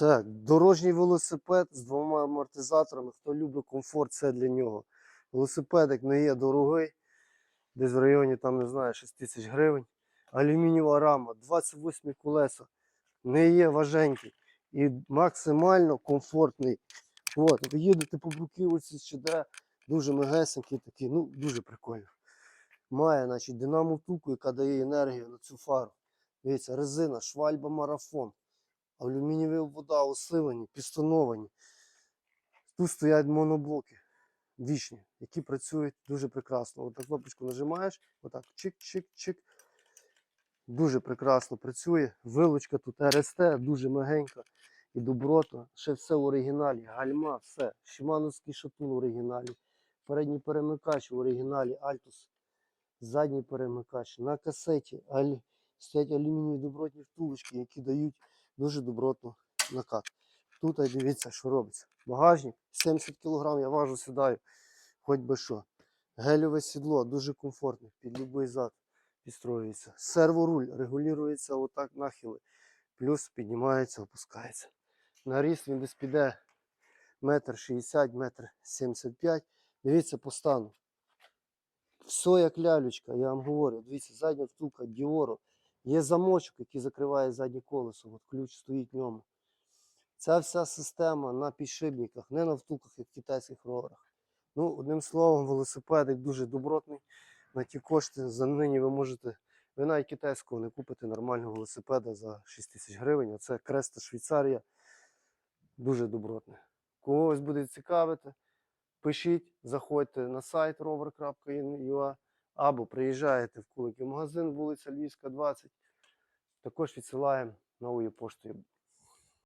Так, дорожній велосипед з двома амортизаторами. Хто любить комфорт, це для нього. Велосипедик не є дорогий, десь в районі, там, не знаю, 6 тисяч гривень. Алюмінієва рама, 28 колеса, не є важенький і максимально комфортний. От, ви їдете по бруківці чи де, дуже мегесенький такий, ну дуже прикольно. Має, значить, динамо втулку, яка дає енергію на цю фару. Дивіться, резина, швальба марафон, алюмінієві вода, усилені, пістоновані. Тут стоять моноблоки вічні, які працюють дуже прекрасно. От на кнопочку нажимаєш, отак чик-чик-чик. Дуже прекрасно працює. Вилучка тут РСТ, дуже мягенька і добротна. Ще все в оригіналі. Гальма, все. Шимановський шатун в оригіналі. Передній перемикач в оригіналі Altus. Задній перемикач. На касеті стоять алюмінієві добротні втулочки, які дають дуже добротну накат. Тут дивіться, що робиться. Багажник 70 кг, я важу сідаю, хоч би що. Гельове сідло, дуже комфортне, під будь-який зад підстроюється. Серворуль регулюється отак нахили. Плюс піднімається, опускається. На ріст він десь піде метр 60, метр 75. Дивіться по стану. Все як лялючка, я вам говорю. Дивіться, задня втулка Діоро. Є замочок, який закриває заднє колесо. От ключ стоїть в ньому. Ця вся система на підшипниках, не на втулках, як в китайських роверах. Ну, одним словом, велосипедик дуже добротний. На ті кошти за нині ви можете. Ви навіть китайського не купите нормального велосипеда за 6 тисяч гривень. Оце Креста Швейцарія. Дуже добротне. Когось буде цікавити, пишіть, заходьте на сайт rover.ua або приїжджаєте в Куликів магазин, вулиця Львівська, 20. Також відсилаємо новою поштою.